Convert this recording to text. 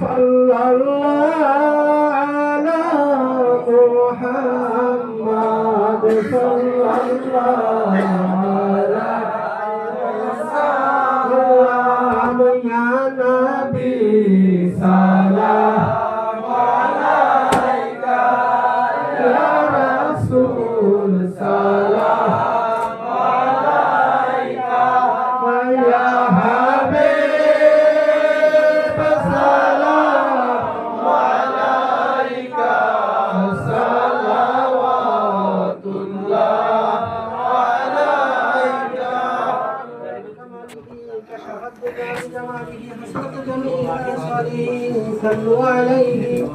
صلى الله على محمد صلى الله على يا نبي سلام عليك يا رسول كشفت بجاه جماله حسنة جميع الصالحين صلوا عليه